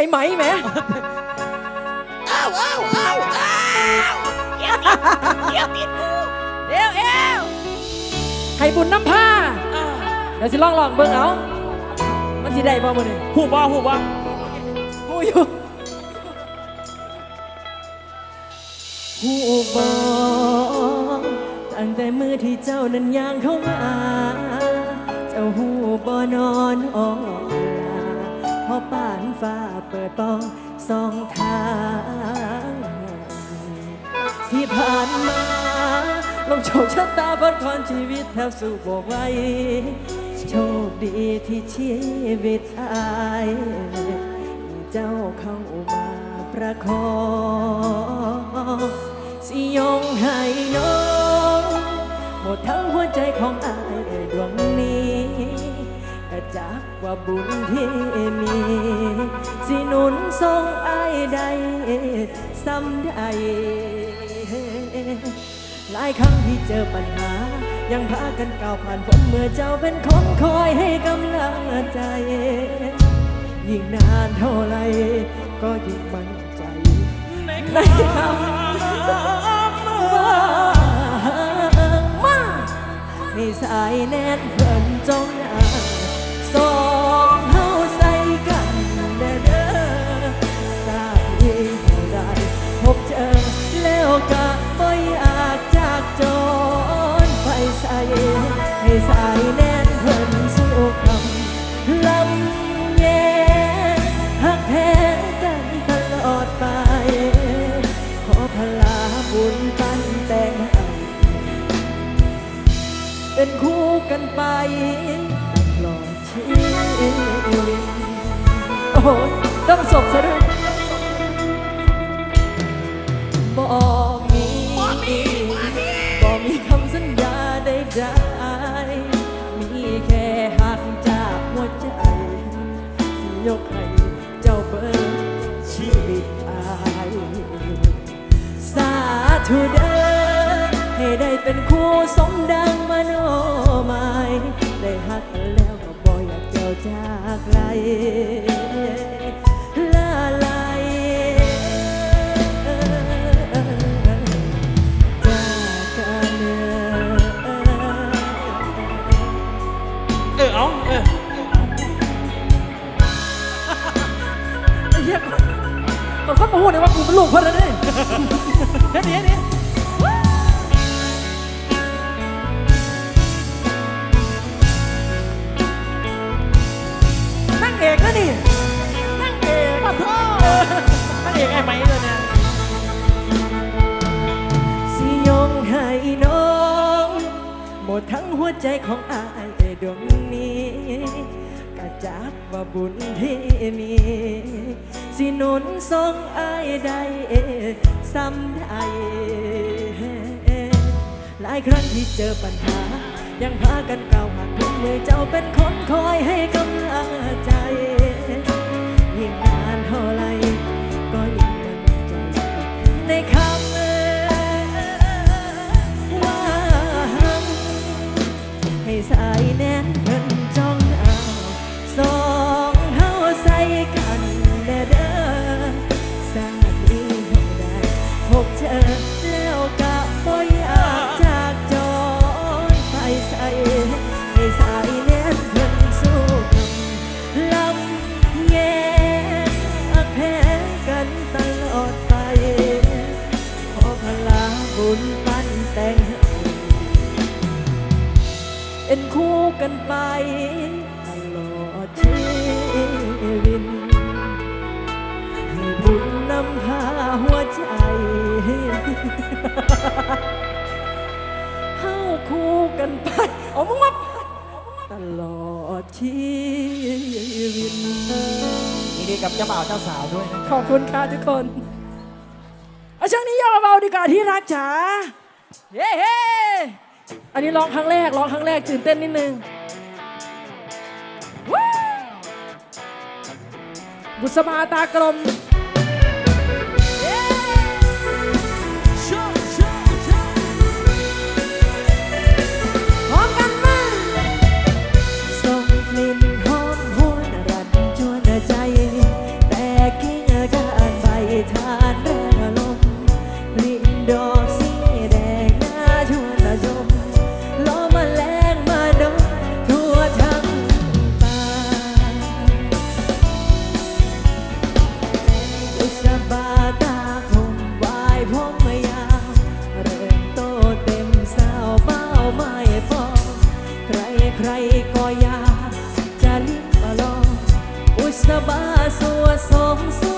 อ้ไหมแหมอ้าวอ้าวอ้าวอ้าวเกี่ยวติดเกี่ยวติดกูเร็วเร็วให้บุญน้ำผ้าอ้าวเดี๋ยวสิลองลองเบิ่งเอา มันสิได้บ่มื้อนี้หูบ่หูบ่ฮู้อยู่ฮู้บ่ตั้งแต่มือที่เจ้านั้นย่างเข้ามา เจ้าฮู้บ่นอนออลาเพราะ ปานฟ้าเปิดปองสองทาง ที่ผ่านมาลงโชคชะตาพัดพรชีวิตแทบสู้บ่ไหวโชคดีที่ชีวิตอายมีเจ้าเข้ามาประคองสิยงให้น้อง หมดทั้งหัวใจของอาย ว่าบุญที่มี สิหนุนทรงอายใดซ้ำใดหลายครั้งที่เจอปัญหา ยังพากันก้าวผ่านผมเมื่อเจ้าเป็นคนคอยให้กำลังใจ ยิ่งนานเท่าไร ก็ยิ่งมั่นใจในคำว่ามาให้สายแน่นเพิ่นจงหน้าสอ โอ้โหต้องศพซะด้วยบ่มีบ่มีคำสัญญาใดๆมีแค่หักจากหัวใจสิยกให้เจ้าเบิดชีวิตอายสาธุเด้อให้ได้เป็นคู่สมดังมโนหมายได้หักแล้ว จากไกลลาลายจากกันเด้อเออเอาเออไอ้เหี้ยมันก็มาพูดเลยว่ากูเป็นลูกเพิ่นแล้วนี่เฮ้ยนี่นี่นั่ ทั้งหัวใจของอายดวงนี้กะจับว่าบุญที่มี สิหนุนทรงอายได้ซ้ำใดหลายครั้งที่เจอปัญหา ยังพากันก้าวผ่านพ้นมือเจ้าเป็นคนคอยให้กำลังใจยิ่งนานเท่าไรก็ยิ่งมั่นใจในคำ สายแน่นเพิ่นจ้อง ขอบคุณค่ะทุกคนเอาช่วงนี้ยอมเบาดีกว่าที่รักจ๋าเย้เฮอันนี้ร้องครั้งแรกร้องครั้งแรกตื่นเต้นนิดนึงบุษบาตากลม ใครก็อยากจะลิ้มลองอุตสบาสัวสองส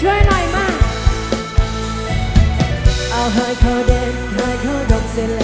ช่วยหน่อยมาเอาให้เขาเด่นให้เขาดมเสร็จแล้ว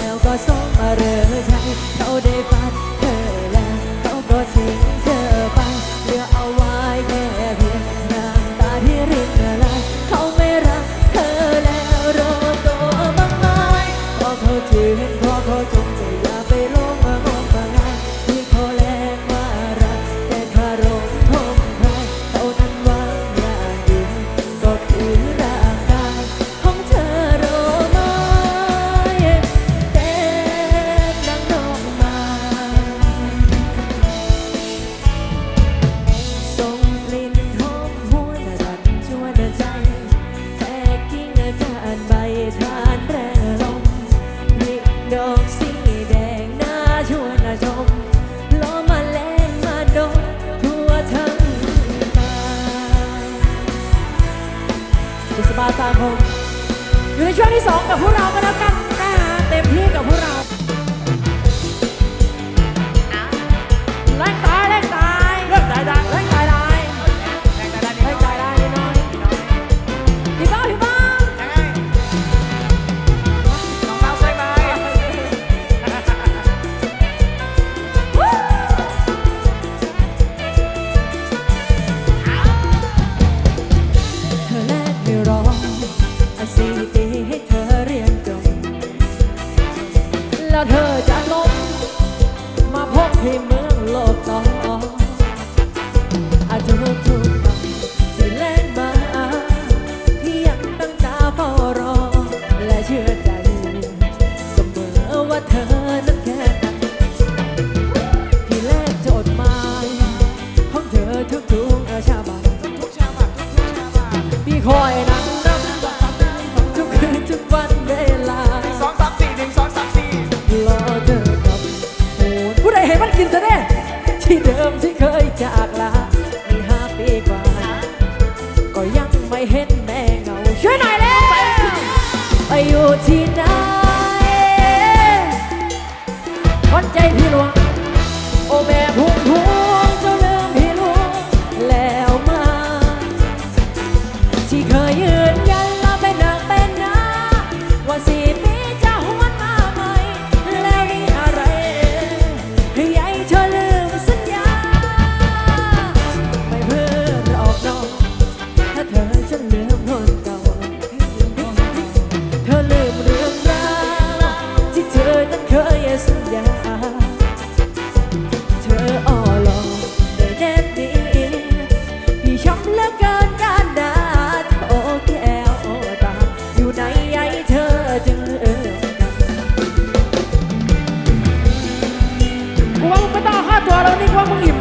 Hura ตัวเรานี่ว่ามึงหิ่ม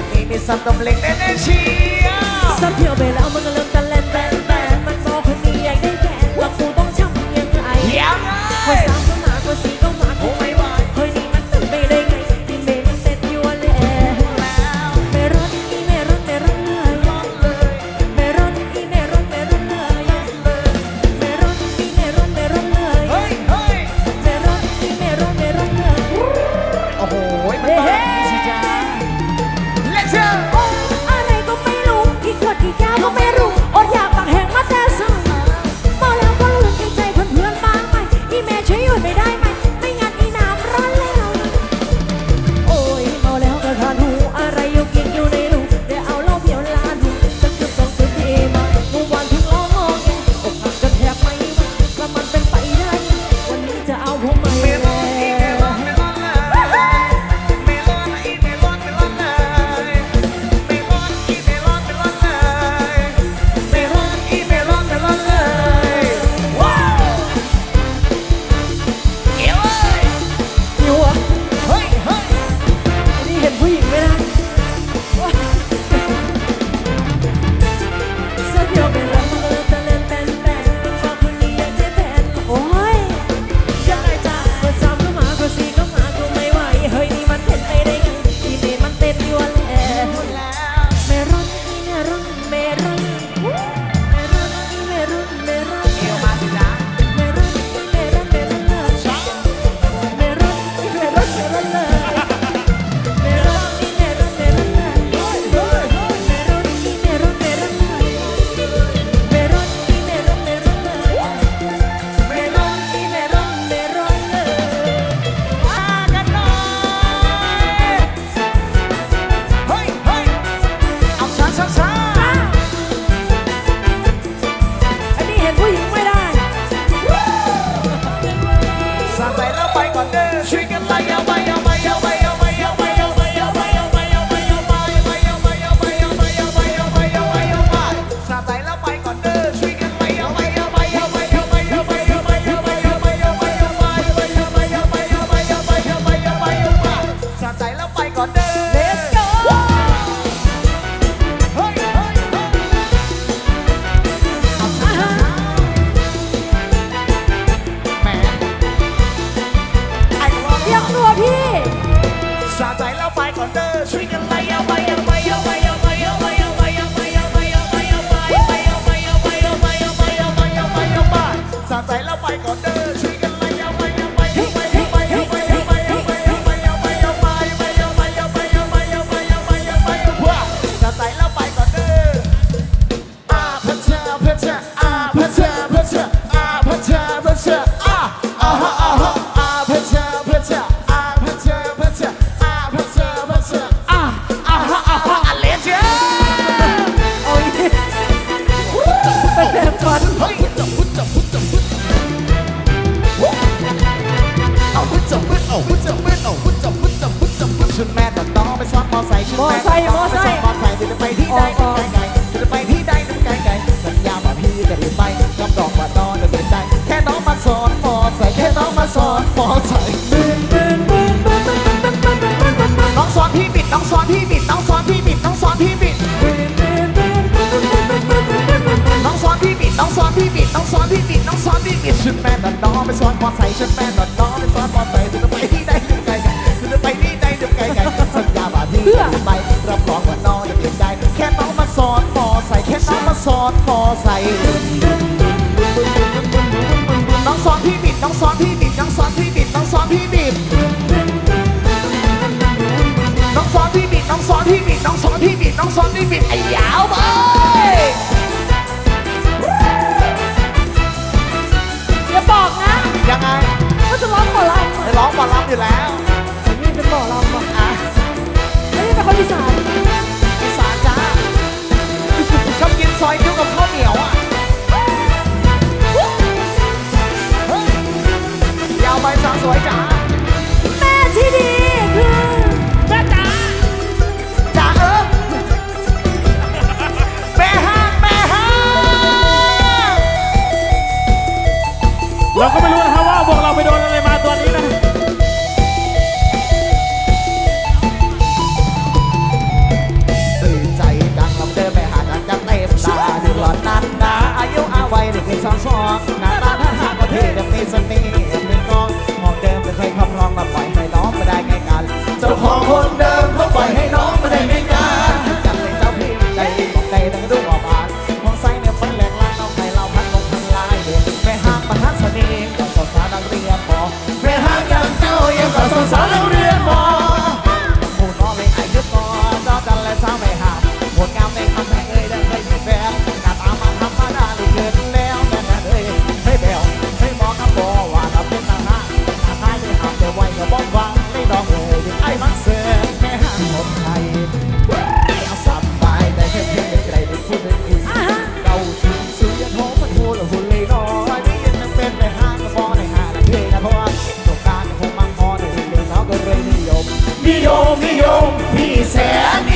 que tienes santo plec de energía. Santiago Chicken like a, like a น้องสอนพี่นิดน้องสอนพี่นิดชุดแม่ดัดน้องไปสอนพอใส่ชุดแม่ดัดน้องไปสอนพอไซค์จะไปที่ใดจะไกลไกลจะไปที่ใดจะไกลไกลสัญญาบาที่จะไปรับรองว่าน้องจะเปลี่ยนใจแค่น้องมาสอนพอใส่แค่น้องมาสอนพอใส่น้องสอนพี่บิดน้องสอนพี่บิดน้องสอนพี่บิดน้องสอนพี่บิดน้องสอนพี่บิดน้องสอนพี่บิดน้องสอนพี่นิดน้องสอนพี่บิดไอ้ยาวไป ยังไงก็จะร้องหมอลำจะร้องหมอลำอยู่แล้วแต่นี่เป็นหมอลำ Sana Pion, pion, pincel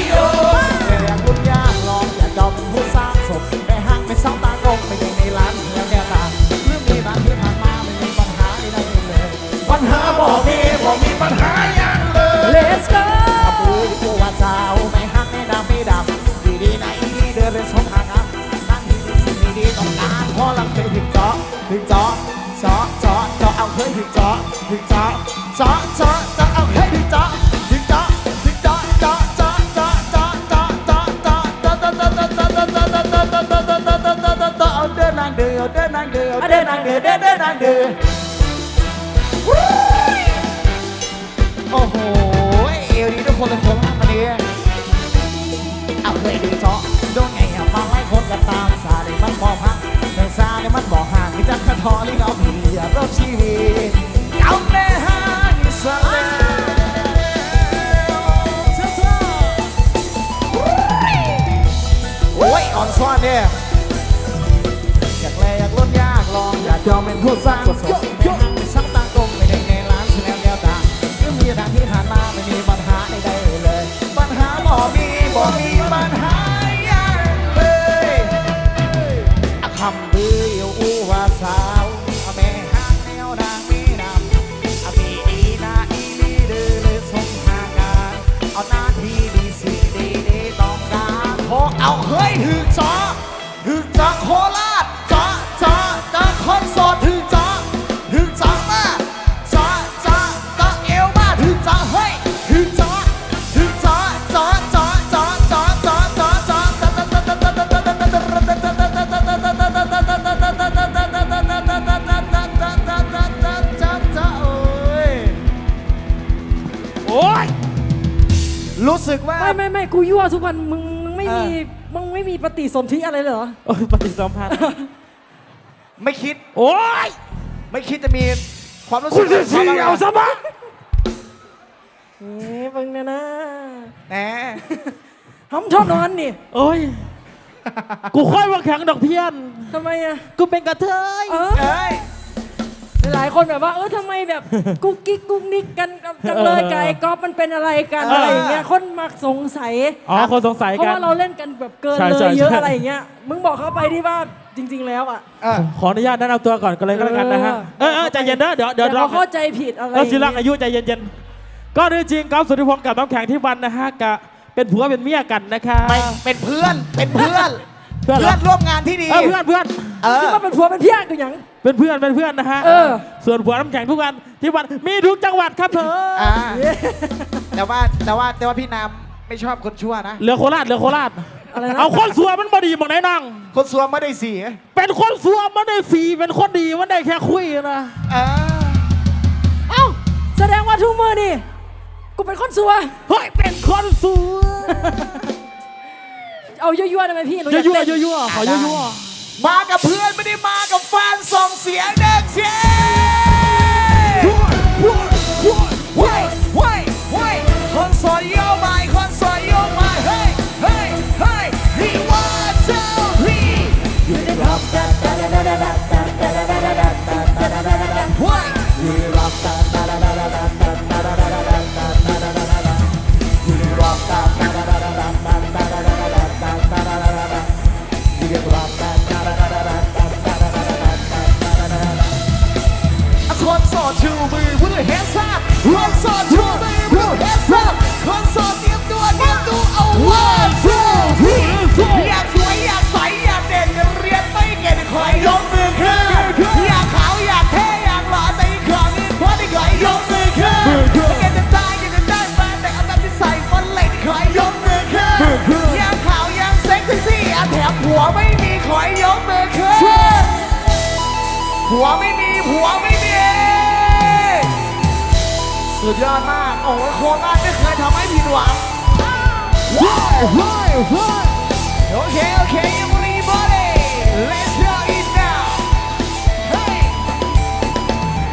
เอาเคยดูเจาะโดนไงอะฟังไล่คนกันตามซาเลยมันบอกพักในซาเลยมันบอกห่างที่จะกระทอนี่เอาเพียรอบชีวิตเอาแม่ห่างซะแล้วโอ้ยอ่อนซ้อนเนี่ยอยากแลอยากล้นยากลองอยากยอมเป็นผู้สร้างสมไม่ห้างไม่ซักตากงไม่ได้ในร้าน เอาเฮ้ยถือจอถึงจาโคราชจ้าจ้าจากคอนโซถึงจ้าถึงจากมาจ้าจ้าจากเอวมาถึงจ้าเฮ้ยถึงจ้าถึงจ้าจ้าจ้าจ้าจ้าจ้าจ้าจ้าจ้าจ้าโอ้ยรู้สึกว่าไม่ไม่ไม่กูยั่วทุกวันมึงมึงไม่มีเออมึงไม่ มีปฏิสนธิอะไรเลยเหรอ โอ้ยปฏิสัมพันธ์ ไม่คิด โอ้ยไม่คิดจะมีความรู้สึคุกณจะเสียเอาซะบ้างเอ๊ะมึงเนี่ยนะแหมห้องชอบนอนนี่โอ้ย กูค่อยว่าแข็งดอกเพี้ยนทำไมอะ กูเป็นกระเทย เออเอ้ย หลายคนแบบว่าเออทำไมแบบ กุ๊กกิ๊กกุ๊กนิกกันจังเลยกับไอ้ก๊อฟมันเป็นอะไรกันอะไรอย่างเงี้ยคนมักสงสัยอ๋อคนสงสัยเพราะกันว่าเราเล่นกันแบบเกินใช่เลใช่ยเยอะใช่อะไรอย่างเงี้ยมึงบอกเขาไปที่ว่าจริง ๆ แล้วอะเออขออนุญาตแนะนำตัวก่อนกันเลยก็แล้วกันนะฮะ เออเออใจเย็นเด้อเดี๋ยวเดี๋ยวแต่เราเขาเข้าใจผิดอะไรอเราย่างสิเงี้รักอายุใจเย็นๆก็จริงๆก๊อฟสุทธิพงศ์กับน้ำแข็งที่วันนะฮะกะเป็นผัวเป็นเมียกันนะคะ ไม่เป็นเพื่อนเป็นเพื่อน เพื่อนเหรอ เพื่อนร่วมงานที่ดี เออเพื่อนเพื่อนเออคิดว่าเป็นผัวเป็นเพี้ยกันอย่าง เป็นเพื่อนเป็นเพื่อนนะฮะเออ ส่วนผัวน้ำแข็งทุกวันที่วันมีทุกจังหวัดครับเธออ่าแต่ว่าแต่ว่าแต่ว่าพี่น้ำไม่ชอบคนชั่วนะ เหลือโคราชเหลือโคราชอะไรนะ เอาคนสัวมันบดีหมองไหนนั่ง คนซัวไม่ได้เสียเป็นคนสัวมันได้สีเป็นคนดีมันได้แค่คุยนะเออเอ้า แสดงว่าทุกมือนี่ กูเป็นคนซัวเฮ้ยเป็นคนสัว เอายั่วๆได้ไหมพี่หนูอยั่ยาวกยั่วเต้นยั่วยั่วขอยั่วยั่วมากับเพื่อนไม่ได้มากับแฟนส่งเสียงเด็กเชียเว้ยเว้ยเว้ยคนสวยโยมายคนสวยโยมายเฮ้ยเฮ้ยเฮ้ย he wants to he เว้ยคนโสดชูมือผู้ด้วยเฮดซับคนโสดชูมือผู้ด้วยเฮดซับคนโสด to me with your hands up Let's all to me with your hands up Let's all เตรียมตัวเตรียมตัวเอาวันทูทีอยากสวยอยากใสอยากเด่นเรียนไม่เก่งขอยกมือขึ้นอยากขาวอยากเท่อยากหล่อแต่อีกครั้งนึงพอได้ขอยกมือขึ้นอยากจะได้อยากจะได้แฟนแต่เอาแบบที่ใส่ฟันเล็กขอยกมือขึ้นอยากขาวอยากเซ็กซี่อะแถมผัวไม่มีขอยยกมือขึ้นผัวไม่มีผัวไม่ สุดยอดมาก โอ้โหโคราชไม่เคยทำให้ผิดหวังว้าวว้าวว้าวโอเค โอเค everybody let's go it now เฮ้ย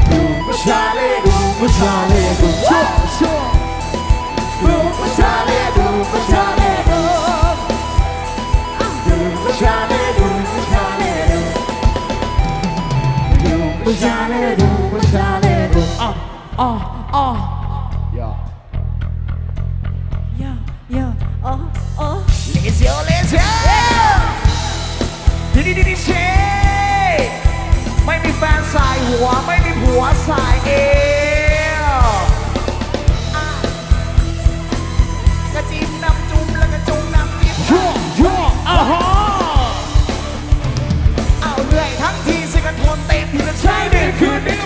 ดูมาชาเลดูมาชาเลดูชัวชัวดูมาชาเลดูมาชาเลดูดูมาชาเลดูมาชาเลดูดูมาชาเลดูมาชาเลดูอ๋ออ๋ออ๋ ออย่าย่าย่าอ๋ออ๋อเลเซียวเลเซียวดีดีดีดีเชไม่มีแฟนสายหัว ไม่มีผัวสายเอวอะกระจิ้มน้ำจุ่มแล้วก็จุ่มน้ำจิ้มชั่วชั่วอ๋อฮะเอาเหนื่อยทั้งทีสิกันทนเต็มที่จะใช้ดื่มคืนนี้